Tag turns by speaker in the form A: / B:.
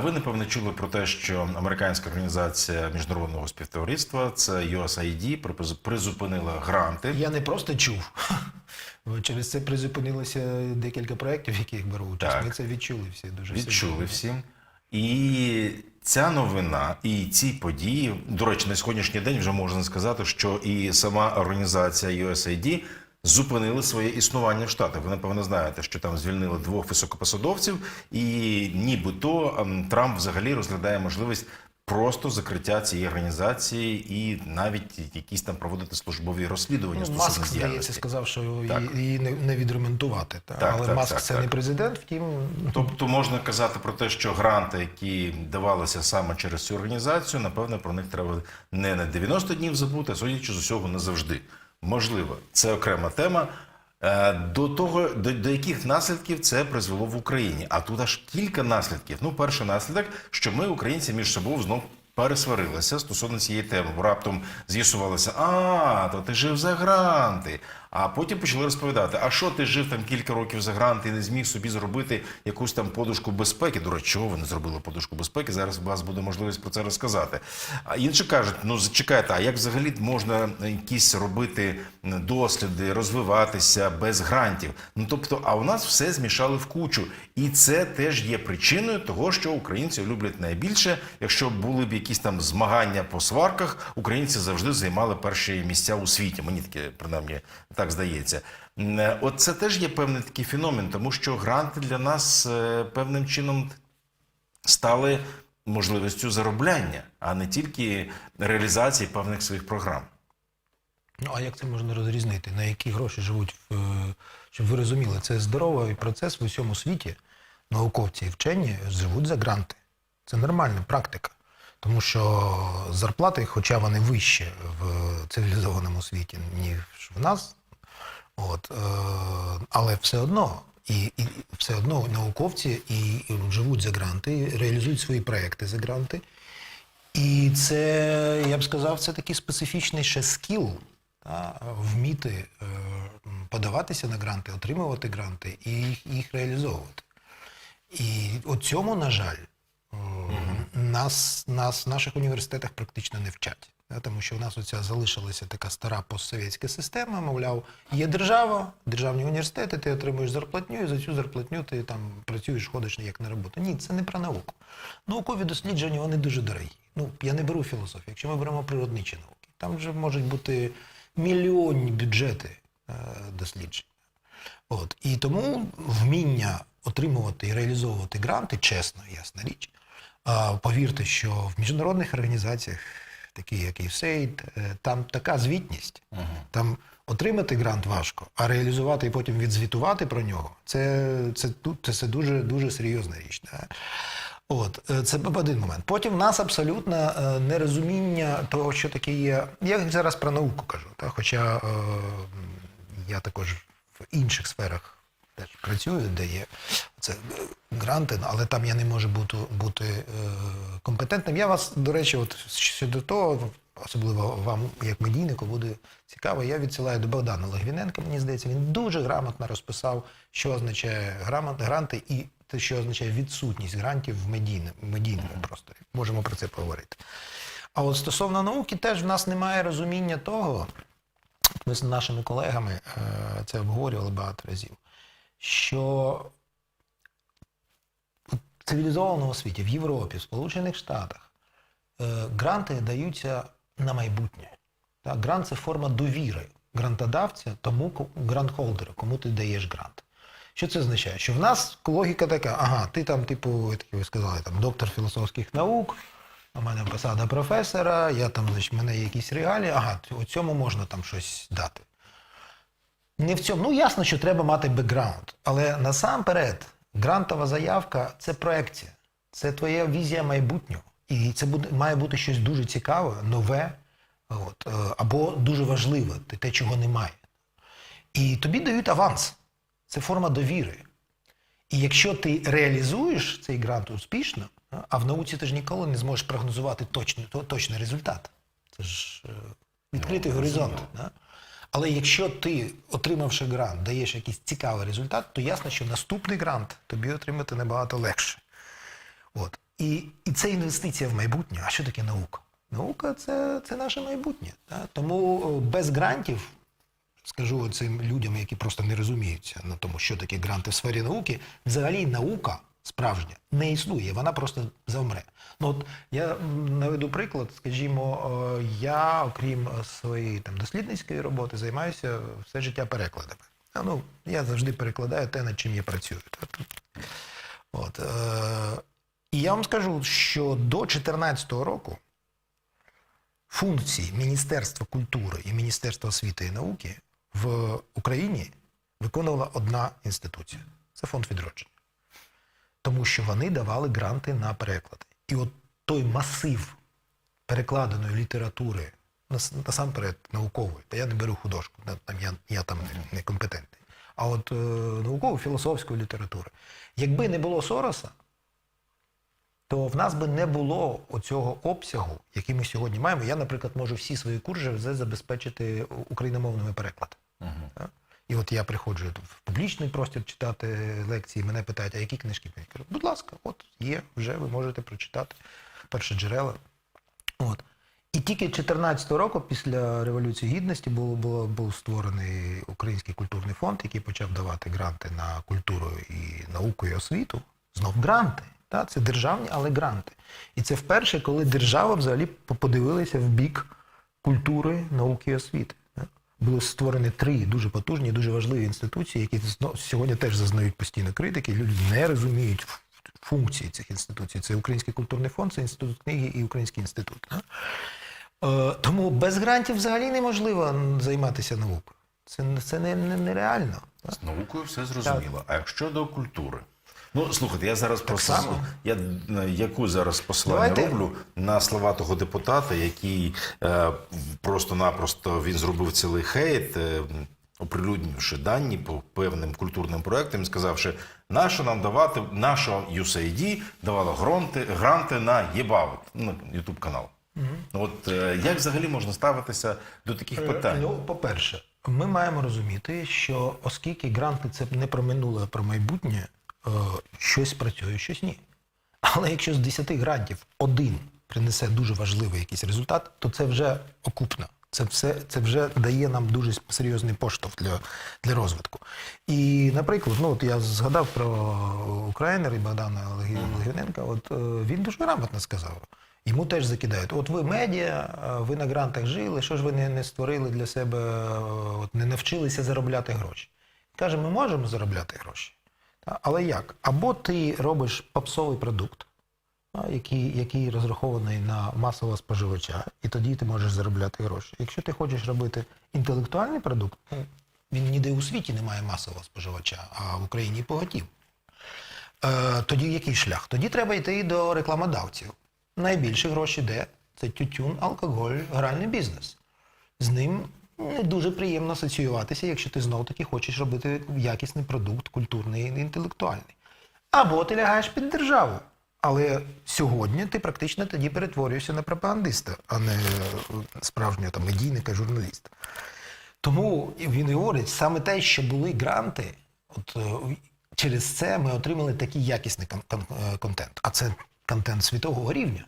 A: Ви напевне чули про те, що американська організація міжнародного співтовариства, це USAID, призупинила гранти.
B: Я не просто чув. Через це призупинилося декілька проєктів, яких беру участь.
A: Так.
B: Ми це відчули всі дуже
A: Відчули всі. І ця новина, і ці події, до речі, на сьогоднішній день вже можна сказати, що і сама організація USAID зупинили своє існування в Штатах. Ви напевно знаєте, що там звільнили двох високопосадовців, і нібито ем, Трамп взагалі розглядає можливість. Просто закриття цієї організації і навіть якісь там проводити службові розслідування
B: Ну, Маск, здається, сказав, що
A: Так.
B: її, не, відремонтувати. Та?
A: Так,
B: Але
A: так,
B: Маск
A: так,
B: це
A: так.
B: не президент, втім,
A: Тобто можна казати про те, що гранти, які давалися саме через цю організацію, напевно, про них треба не на 90 днів забути, а судячи з усього, не завжди. Можливо, це окрема тема. Е, До того, до, до яких наслідків це призвело в Україні? А тут аж кілька наслідків. Ну, перший наслідок, що ми, українці, між собою знов пересварилися стосовно цієї теми. Бо раптом з'ясувалося, а, то ти жив за гранти. А потім почали розповідати, а що ти жив там кілька років за гранти і не зміг собі зробити якусь там подушку безпеки. До речі, чого ви не зробили подушку безпеки? Зараз у вас буде можливість про це розказати. А інші кажуть: ну зачекайте, а як взагалі можна якісь робити досліди, розвиватися без грантів? Ну тобто, а у нас все змішали в кучу, і це теж є причиною того, що українці люблять найбільше. Якщо були б якісь там змагання по сварках, українці завжди займали перші місця у світі. Мені таке принаймні так здається. Е, От це теж є певний такий феномен, тому що гранти для нас е, певним чином стали можливістю заробляння, а не тільки реалізації певних своїх програм.
B: ну а як це можна розрізнити? На які гроші живуть, в, е, щоб ви розуміли, це здоровий процес в усьому світі. Науковці і вчені живуть за гранти. Це нормальна практика. Тому що зарплати, хоча вони вищі в цивілізованому світі, ніж в нас, от, е, але все одно, і, і все одно науковці і живуть за гранти, реалізують свої проекти за гранти. І це, я б сказав, це такий специфічний ще скіл, та, вміти е, подаватися на гранти, отримувати гранти і їх, їх реалізовувати. І от цьому, на жаль, е, нас, нас в наших університетах практично не вчать. Тому що у нас оця залишилася така стара постсовєтська система, мовляв, є держава, державні університети, ти отримуєш зарплатню, і за цю зарплатню ти там працюєш, ходиш як на роботу. Ні, це не про науку. Наукові дослідження вони дуже дорогі. Ну, я не беру філософію. Якщо ми беремо природничі науки, там вже можуть бути мільйонні бюджети е, досліджень. От. І тому вміння отримувати і реалізовувати гранти, чесно, ясна річ. Повірте, що в міжнародних організаціях, такі як USAID, е, там така звітність. Там отримати грант важко, а реалізувати і потім відзвітувати про нього це, це, це, це дуже, дуже серйозна річ. Да? От, е, це один момент. Потім в нас абсолютно е, нерозуміння того, що таке є. Я зараз про науку кажу, та? хоча е, я також в інших сферах теж працюю, де є це е, гранти, але там я не можу бути, бути е, компетентним. Я вас, до речі, от щодо того, особливо вам, як медійнику, буде цікаво. Я відсилаю до Богдана Логвіненка, мені здається, він дуже грамотно розписав, що означає гранти і те, що означає відсутність грантів в медійному, медійному просторі. Можемо про це поговорити. А от стосовно науки, теж в нас немає розуміння того, ми з нашими колегами е, це обговорювали багато разів, що в цивілізованому світі, в Європі, в Сполучених Штатах е, гранти даються на майбутнє. Так, грант це форма довіри грантодавця тому грантхолдеру, кому ти даєш грант. Що це означає? Що в нас логіка така: ага, ти там, типу, як ви сказали, там доктор філософських наук, у мене посада професора, я там, значить, мене є якісь регалії, ага, цьому можна там щось дати. Не в цьому. Ну, ясно, що треба мати бекграунд. Але насамперед, грантова заявка це проекція, це твоя візія майбутнього. І це буде, має бути щось дуже цікаве, нове, от, е, або дуже важливе, те- чого немає. І тобі дають аванс. Це форма довіри. І якщо ти реалізуєш цей грант успішно, а в науці ти ж ніколи не зможеш прогнозувати точний, точний результат. Це ж е, відкритий горизонт. Да? Але якщо ти, отримавши грант, даєш якийсь цікавий результат, то ясно, що наступний грант тобі отримати набагато легше. От. І, і це інвестиція в майбутнє. А що таке наука? Наука це, це наше майбутнє. Да? Тому без грантів, скажу цим людям, які просто не розуміються на тому, що таке гранти в сфері науки, взагалі наука справжня не існує, вона просто завмре. Ну от я наведу приклад, скажімо, е, я, окрім своєї там дослідницької роботи, займаюся все життя перекладами. Ну, я завжди перекладаю те, над чим я працюю. От, е, і я вам скажу, що до 2014 року функції Міністерства культури і Міністерства освіти і науки в Україні виконувала одна інституція це фонд відродження. Тому що вони давали гранти на переклади. І от той масив перекладеної літератури, насамперед наукової, та я не беру художку, я, я там не, компетентний. А от е, наукову філософської літератури. Якби не було Сороса, то в нас би не було оцього обсягу, який ми сьогодні маємо. Я, наприклад, можу всі свої курси забезпечити україномовними перекладами. І от я приходжу в публічний простір читати лекції, мене питають, а які книжки? Я кажу, будь ласка, от є, вже ви можете прочитати перші джерела. От. І тільки 2014 року, після Революції Гідності, було, було, був створений Український культурний фонд, який почав давати гранти на культуру і науку і освіту. Знов гранти. Та? Це державні, але гранти. І це вперше, коли держава взагалі подивилася в бік культури, науки і освіти. Та? Були створені три дуже потужні, дуже важливі інституції, які сьогодні теж зазнають постійно критики. Люди не розуміють функції цих інституцій. Це Український культурний фонд, це інститут книги і Український інститут. Е, Тому без грантів взагалі неможливо займатися наукою. Це, не- це не, не, нереально.
A: З наукою все зрозуміло. А якщо до культури? Ну, слухайте, я зараз просто
B: само.
A: я е, яку зараз послання
B: Давайте.
A: роблю на слова того депутата, який е, просто-напросто він зробив цілий хейт, е, оприлюднивши дані по певним культурним проектам, сказавши, нащо нам давати, наша USAID давала гранти, гранти на ЄБАВ, ну, Ютуб канал. От е, як взагалі можна ставитися до таких питань?
B: Ну, по-перше, ми маємо розуміти, що оскільки гранти це не про минуле, а про майбутнє, е, щось працює, щось ні. Але якщо з 10 грантів один принесе дуже важливий якийсь результат, то це вже окупно. Це все це вже дає нам дуже серйозний поштовх для, для розвитку. І, наприклад, ну от я згадав про Українера і Богдана Легі- Легвиненка, от е, він дуже грамотно сказав. Йому теж закидають. От ви медіа, е, ви на грантах жили, що ж ви не, не створили для себе, е, от не навчилися заробляти гроші. Каже, ми можемо заробляти гроші. Але як? Або ти робиш попсовий продукт, який, який розрахований на масового споживача, і тоді ти можеш заробляти гроші. Якщо ти хочеш робити інтелектуальний продукт, ну, він ніде у світі не має масового споживача, а в Україні поготів. Е, тоді який шлях? Тоді треба йти до рекламодавців. Найбільше гроші де? Це тютюн, алкоголь, гральний бізнес. З ним не дуже приємно асоціюватися, якщо ти знов таки хочеш робити якісний продукт, культурний і інтелектуальний. Або ти лягаєш під державу. Але сьогодні ти практично тоді перетворюєшся на пропагандиста, а не е, справжнього там, медійника, журналіста. Тому він і говорить, саме те, що були гранти, от е, через це ми отримали такий якісний кон- кон- е, контент. А це контент світового рівня.